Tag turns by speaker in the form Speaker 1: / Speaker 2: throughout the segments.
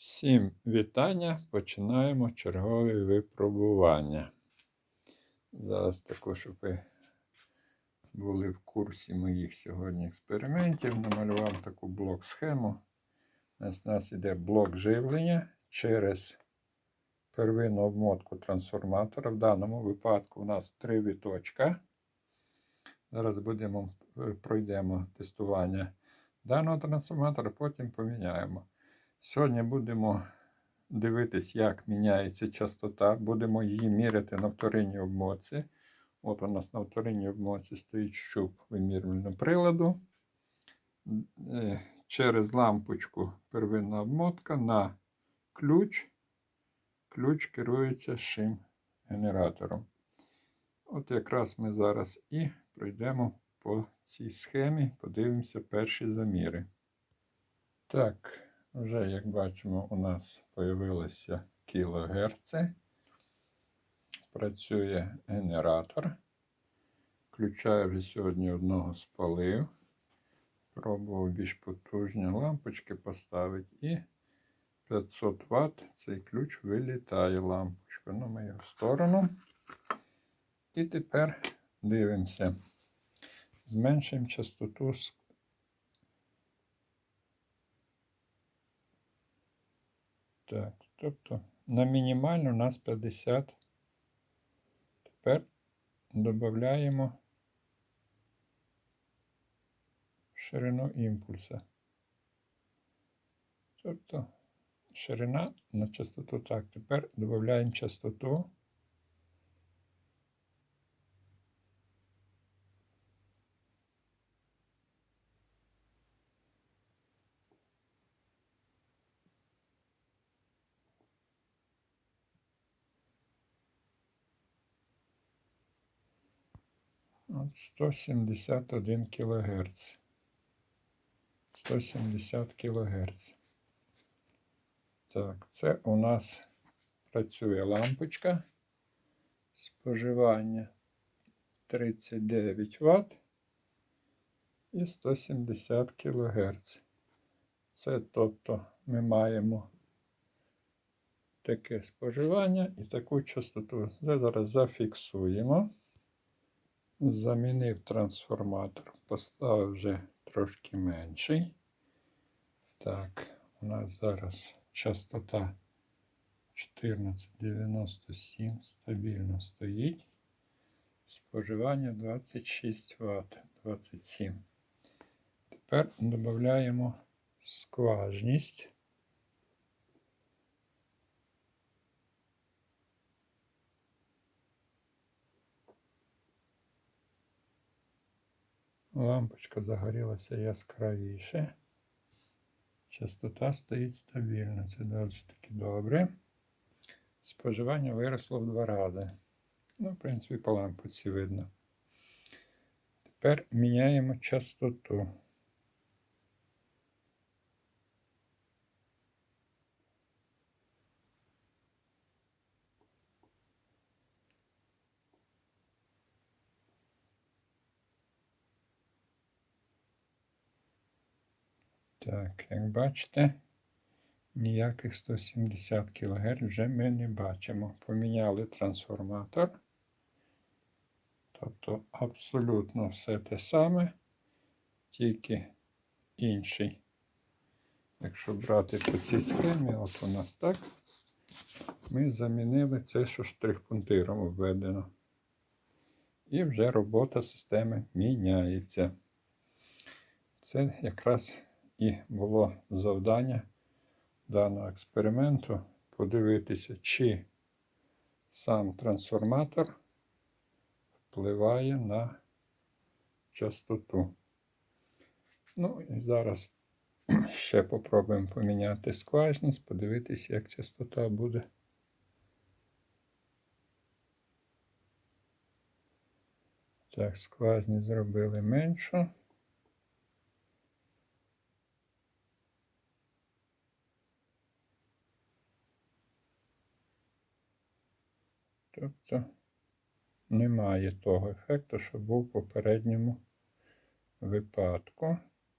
Speaker 1: Всім вітання. Починаємо чергове випробування. Зараз також, щоб ви були в курсі моїх сьогодні експериментів, намалював таку блок-схему. У нас, іде блок живлення через первинну обмотку трансформатора. В даному випадку у нас три віточка. Зараз будемо, е, пройдемо тестування даного трансформатора, потім поміняємо. Сьогодні будемо дивитись, як міняється частота. Будемо її міряти на вторинній обмотці. От у нас на вторинній обмотці стоїть щуп вимірювального приладу. Е, Через лампочку первинна обмотка на ключ. Ключ керується шим генератором. От якраз ми зараз і пройдемо по цій схемі, подивимося перші заміри. Так, вже, як бачимо, у нас з'явилися кілогерци. Працює генератор. Включаю вже сьогодні одного спалив. Пробував більш потужні лампочки поставити. І 500 Вт цей ключ вилітає лампочка. Ну, ми його в сторону. І тепер дивимося. Зменшуємо частоту Так, тобто на мінімальну у нас 50. Тепер додаємо ширину імпульса. Тобто ширина на частоту так. Тепер додаємо частоту. От 171 кГц. 170 кГц. Так, це у нас працює лампочка. Споживання 39 Вт і 170 кГц. Це тобто ми маємо таке споживання і таку частоту. Це зараз зафіксуємо. Замінив трансформатор, поставив вже трошки менший. Так, у нас зараз частота 1497 стабільно стоїть. Споживання 26 Вт, 27. Тепер додаємо скважність. Лампочка загорілася яскравіше. Частота стоїть стабільно. Це досить таки добре. Споживання виросло в два рази. Ну, в принципі, по лампочці видно. Тепер міняємо частоту. Так, як бачите, ніяких 170 кГц вже ми не бачимо. Поміняли трансформатор. Тобто абсолютно все те саме, тільки інший. Якщо брати по цій схемі, от у нас так, ми замінили це, що штрих-пунктиром введено. І вже робота системи міняється. Це якраз і було завдання даного експерименту подивитися, чи сам трансформатор впливає на частоту. Ну і зараз ще попробуємо поміняти скважність, подивитися, як частота буде. Так, скважність зробили меншу. Тобто немає того ефекту, що був в попередньому випадку.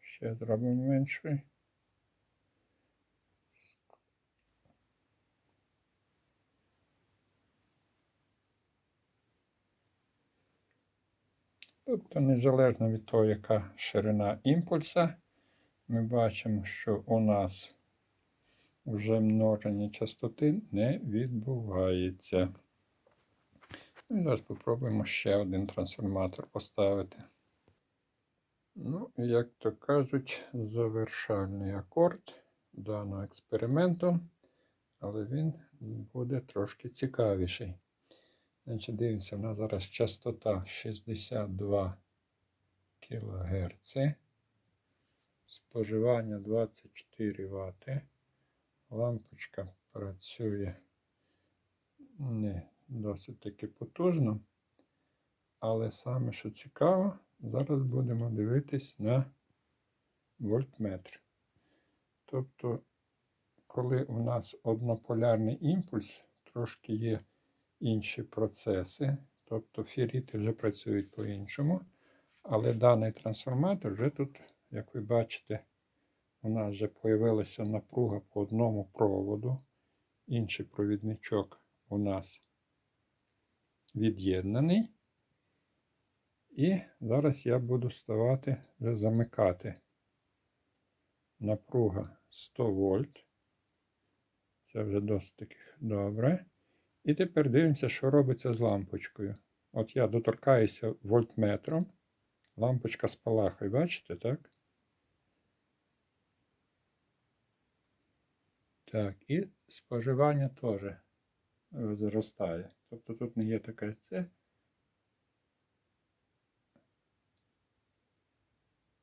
Speaker 1: Ще зробимо менший. Тобто, незалежно від того, яка ширина імпульса, ми бачимо, що у нас вже множення частоти не відбувається. Ну, зараз спробуємо ще один трансформатор поставити. Ну, як то кажуть, завершальний акорд даного експерименту, але він буде трошки цікавіший. Значить, дивимося, у нас зараз частота 62 кГц, споживання 24 Вт. Лампочка працює не досить таки потужно. Але саме, що цікаво, зараз будемо дивитись на вольтметр. Тобто, коли у нас однополярний імпульс, трошки є інші процеси, тобто феррити вже працюють по-іншому. Але даний трансформатор вже тут, як ви бачите, у нас вже з'явилася напруга по одному проводу. Інший провідничок у нас від'єднаний. І зараз я буду ставати, вже замикати. Напруга 100 вольт. Це вже досить добре. І тепер дивимося, що робиться з лампочкою. От я доторкаюся вольтметром. Лампочка спалахає, бачите, так? Так, і споживання теж зростає. Тобто тут не є таке це.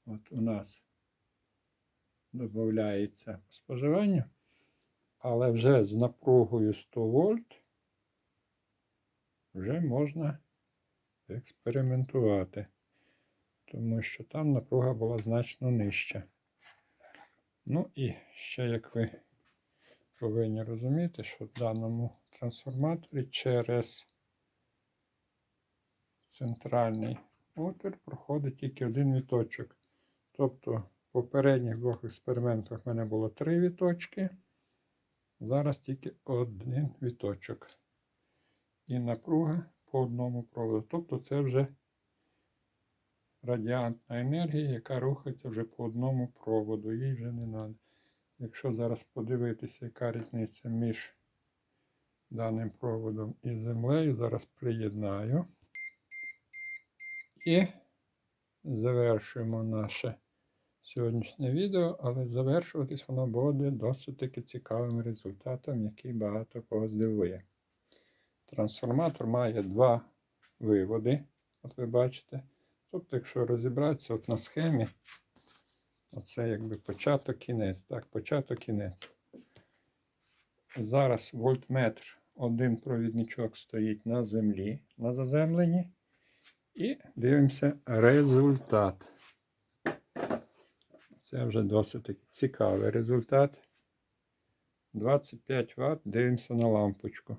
Speaker 1: От у нас додається споживання, але вже з напругою 100 вольт вже можна експериментувати, тому що там напруга була значно нижча. Ну і ще, як ви повинні розуміти, що в даному трансформаторі через центральний отвір проходить тільки один віточок. Тобто в попередніх двох експериментах в мене було три віточки. Зараз тільки один віточок. І напруга по одному проводу. Тобто це вже радіантна енергія, яка рухається вже по одному проводу. Їй вже не треба. Якщо зараз подивитися, яка різниця між даним проводом і землею, зараз приєднаю і завершуємо наше сьогоднішнє відео, але завершуватись воно буде досить таки цікавим результатом, який багато кого здивує. Трансформатор має два виводи, от ви бачите. Тобто, якщо розібратися от на схемі, оце якби початок кінець. Так, початок кінець. Зараз вольтметр, один провідничок стоїть на землі, на заземленні. І дивимося результат. Це вже досить таки цікавий результат. 25 Вт. Дивимося на лампочку.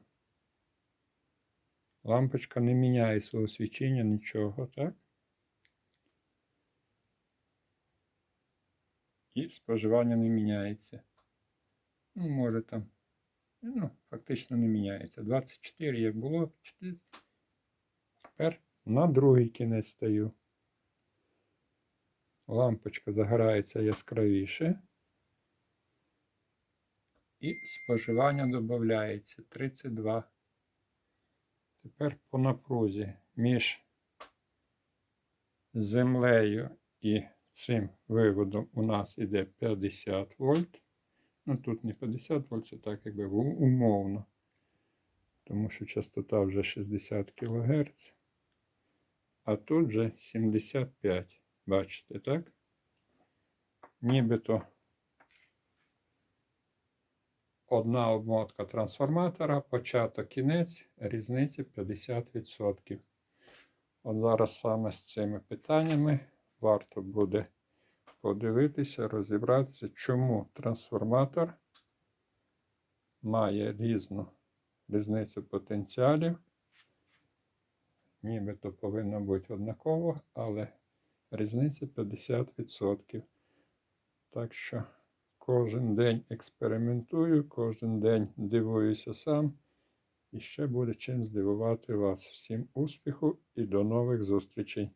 Speaker 1: Лампочка не міняє свого свічення, нічого, так? І споживання не міняється. Ну, може там. Ну, фактично не міняється. 24, як було, 4. Тепер на другий кінець стаю. Лампочка загорається яскравіше. І споживання додається 32. Тепер по напрузі між землею і цим виводом у нас іде 50 вольт. Ну тут не 50 вольт, це так якби умовно. Тому що частота вже 60 кГц. А тут вже 75. Бачите, так? Нібито одна обмотка трансформатора, початок кінець, різниця 50%. От зараз саме з цими питаннями варто буде подивитися, розібратися, чому трансформатор має різну різницю потенціалів. Нібито повинно бути однаково, але різниця 50%. Так що кожен день експериментую, кожен день дивуюся сам. І ще буде чим здивувати вас. Всім успіху і до нових зустрічей!